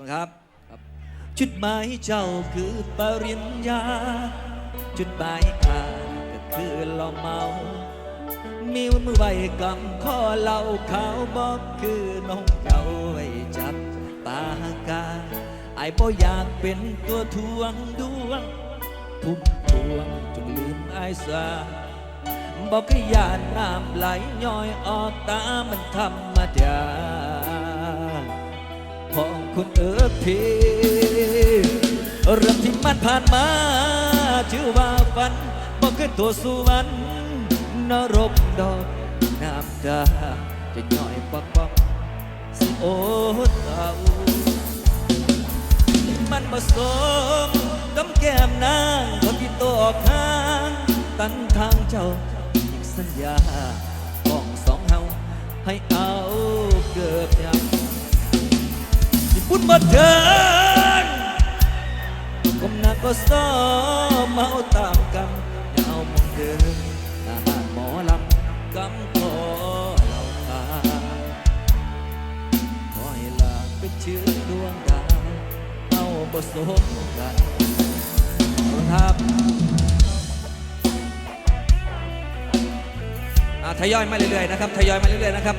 คุณครับครับจุดหมายเจ้าคือปริญญา จุดหมายข้าก็คือเหล้าเมา มีมือไว้กำข้อเหล้าขาวบอกคือน้องเจ้าไว้จับปากาไอ้บ่อยากเป็นตัวทวงดวงพุ่มพวงจงลืมไอ้สาบอกให้ยานน้ำไหลย้อยออกตามันธรรมดาของ คุณเอิกพีเรื่องที่มันผ่านมา ชื่อว่าฝันบอกคือตัวสุวรรณนรกดอกน้ำตาจะย่อยปอกปอกสิโอเตามันผสมกับแก้มนางคนที่ตัวข้างตันทางเจ้าอีกสัญญาของสองเฮาให้เอา เถินก้มหน้าก็ซ้อมเมาตามกันยาเอามองเดินหน้าบ้านหมอลำกำขอเราตาขอให้ลาไปชื่อดวงดาวเอาบ่สมกันครับอ่าทยอยมาเรื่อยๆนะครับทยอยมาเรื่อยๆนะครับ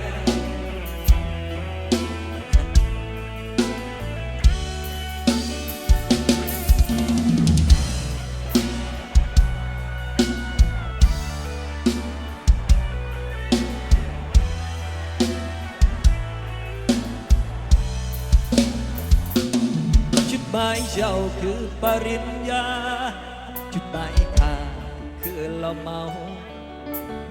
หมายเจ้าคือปริญญา จุดหมายข้าคือเราเมา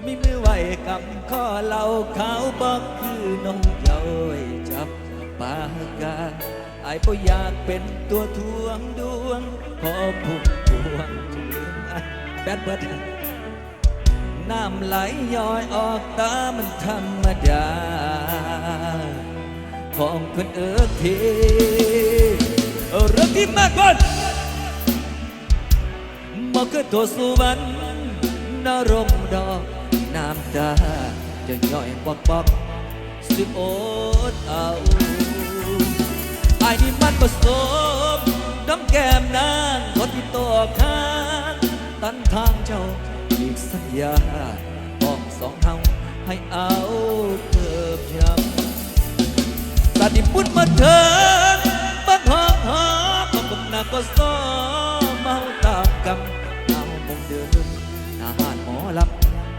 ไมีมือไหวกำข้อเราขาวบอกคือน้องเจ้าว้จับปากกาไอ้บ่อยากเป็นตัวทวงดวง ขอพุ่มพวงจุลืมไอ้แบดเบิดน้ำไหลย้อยออกตามันธรรมดา ของคนเอิกทีเอ บอกคือตัวสุวรรณนรมดอกน้ำตาจะย่อยปอกปอกสิโอดเอาไอ้นี่มันผสมน้ำแก้มนางคนที่ตัวข้างตันทางเจ้าอีกสัญญาบอกสองเฮาให้เอาเกิบยำตาดิพุดมาเถินบังหอกหอกก็บุญนาก็ซ้อ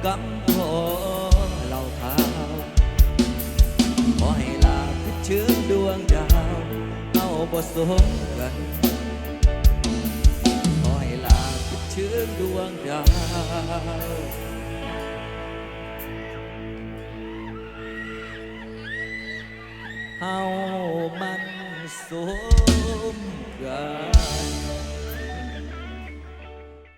กำขอเหล่าขาวขอให้ลาพิเชื้อดวงดาวเอาบ่สมกันขอให้ลาพิเชื้อดวงดาวเฮามันสมกัน